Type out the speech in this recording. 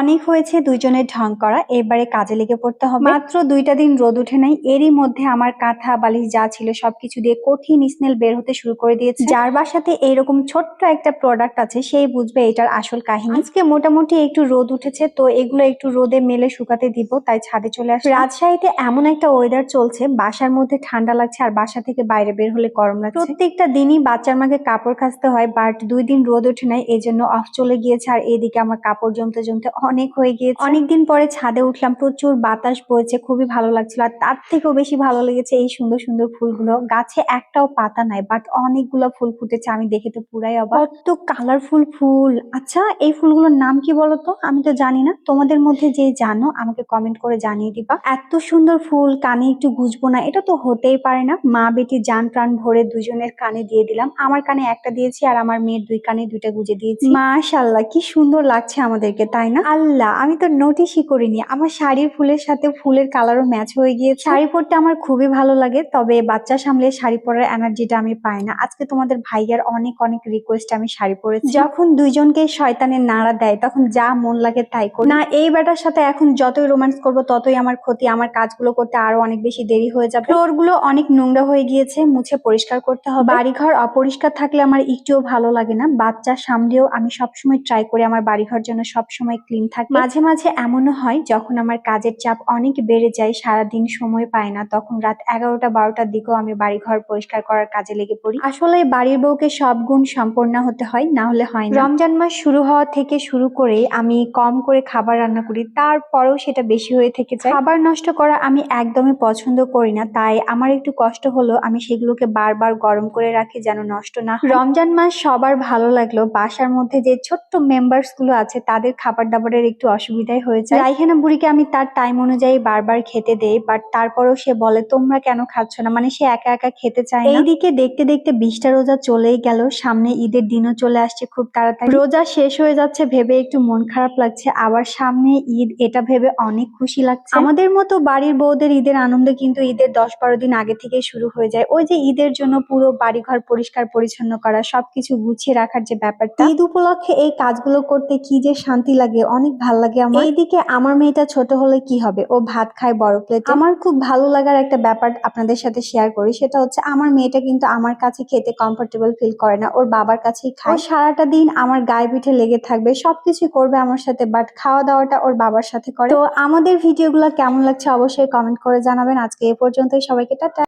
অনেক হয়েছে, দুইজনের ঢং করা, এবারে কাজে লেগে পড়তে হবে। মাত্র দুইটা দিন রোদ উঠে নাই, এরই মধ্যে আমার কাঁথা, বালিশ যা ছিল সবকিছু দিয়ে কঠিন স্মেল বের হতে শুরু করে দিয়েছে। যার বাসাতে এরকম ছোট্ট একটা প্রোডাক্ট আছে, সেই বুঝবে এটার আসল কাহিনী। আজকে মোটামুটি একটু রোদ উঠেছে, তো এগুলো একটু রোদে মেলে শুকাতে দিব, তাই ছাদে চলে আসে রাজশাহীতে এমন একটা ওয়েদার চলছে, বাসার মধ্যে ঠান্ডা লাগছে আর বাসা থেকে বাইরে বের হলে গরম লাগছে। প্রত্যেকটা দিনই বাচ্চার মাকে কাপড় কাচতে হয় বাট দুই দিন রোদ ওঠে নাই এই জন্য অফ চলে গিয়েছে, আর এদিকে আমার কাপড় জমতে জমতে অনেক হয়ে গিয়েছে। অনেকদিন পরে ছাদে উঠলাম প্রচুর বাতাস বইছে খুবই ভালো লাগছিল। আর তার থেকেও বেশি ভালো লেগেছে এই সুন্দর সুন্দর ফুলগুলো। গাছে একটাও পাতা নাই বাট অনেকগুলো ফুল ফুটেছে আমি দেখে তো পুরাই অবাক। কত কালারফুল ফুল! আচ্ছা এই ফুলগুলোর নাম কি বলতো? আমি তো জানি না। তোমাদের মধ্যে যে জানো আমাকে কমেন্ট করে জানিয়ে দিবা। এত সুন্দর ফুল কানে একটু গুজবো না এটা তো হতেই পারে না। মা বেটি জান প্রাণ ভরে দুজনের কানে দিয়ে দিলাম। আমার কানে একটা দিয়েছি আর আমার মেয়ের দুই কানে দুইটা গুজে দিয়েছি। মাশাল্লাহ কি সুন্দর লাগছে আমাদেরকে তাই না? আল্লাহ, আমি তো নোটিশই করিনি। আমার শাড়ির ফুলের সাথে ফুলের কালারও ম্যাচ হয়ে গিয়েছে। শাড়ি পরতে আমার খুবই ভালো লাগে, তবে বাচ্চা সামলে শাড়ি পরার এনার্জিটা আমি পাই না। আজকে তোমাদের ভাইয়ার অনেক অনেক রিকোয়েস্ট আমি শাড়ি পরেছি। যখন দুইজনকে শয়তানের নাড়া দেয়, তখন যা মন লাগে তাই করি। না, এই বেটার সাথে এখন যতই রোম্যান্স করব, ততই আমার ক্ষতি। আমার কাজগুলো করতে আরও অনেক বেশি দেরি হয়ে যাবে। ফ্লোরগুলো অনেক নোংরা হয়ে গিয়েছে, মুছে পরিষ্কার করতে হবে। বাড়িঘর অপরিষ্কার থাকলে আমার একটুও ভালো লাগে না। বাচ্চা সামলেও আমি সবসময় ট্রাই করি আমার বাড়িঘর যেন সবসময় ক্লিন থাকে। মাঝে মাঝে এমনও হয়, যখন আমার কাজের চাপ অনেক বেড়ে যায়, সারাদিন সময় পাই না, তখন রাত এগারোটা, বারোটার দিকেও আমি বাড়িঘর পরিষ্কার করার কাজে লেগে পড়ি। আসলে বাড়ির বউকে সব গুণ সম্পন্ন হতে হয়, না হলে হয় না। রমজান মাস শুরু হওয়া থেকে শুরু করে আমি কম করে খাবার রান্না করি, তারপরেও সেটা বেশি হয়ে থেকে যায়। খাবার নষ্ট করা আমি একদমই পছন্দ করি না, তাই আমার একটু কষ্ট হলো আমি সেগুলোকে বারবার গরম করে রাখি যেন নষ্ট না রমজান মাস সবার ভালো লাগল, বাসার মধ্যে যে ছোট্ট মেম্বার্সগুলো আছে, তাদের খাবার দাবারের একটু অসুবিধাই হয়ে যায়। রাইহানা বুড়িকে আমি তার টাইম অনুযায়ী বারবার খেতে দেই বাট তারপরও সে বলে, তোমরা কেন খাচ্ছ না? মানে সে একা একা খেতে চায় এইদিকে দেখতে দেখতে বিশটা রোজা চলেই গেল। সামনে ঈদের দিনও চলে আসছে খুব তাড়াতাড়ি। রোজা শেষ হয়ে যাচ্ছে ভেবে একটু মন খারাপ লাগছে, আবার সামনে ঈদ, এটা ভেবে অনেক খুশি লাগছে। আমাদের মতো বাড়ির বউদের ঈদের আনন্দ কিন্তু ঈদের দশ বারো দিন আগে থেকে শুরু হয়ে যায়। ওই যে ঈদের জন্য পুরো বাড়িঘর পরিষ্কার পরিচ্ছন্ন করা, সবকিছু গুছিয়ে রাখার যে ব্যাপারটা, ঈদ উপলক্ষে এই কাজগুলো করতে কি যে শান্তি লাগে অনেক ভালো লাগে আমার। এইদিকে আমার মেয়েটা ছোট হলে কি হবে? ও ভাত খায় বড় প্লেটে আমার খুব ভালো লাগার একটা ব্যাপার আপনাদের সাথে শেয়ার করি সেটা হচ্ছে আমার মেয়েটা কিন্তু আমার কাছে খেতে কমফোর্টেবল ফিল করে না। ওর বাবার কাছেই খায়। সারাটা দিন আমার গায়ে পিঠে লেগে থাকবে সবকিছু করবে আমার সাথে বাট খাওয়া দাওয়াটা ওর বাবার সাথে করে। তো আমাদের ভিডিওগুলো কেমন লাগছে অবশ্যই কমেন্ট করে জানাবেন। আজকে এ পর্যন্তই সবাইকে টাটা।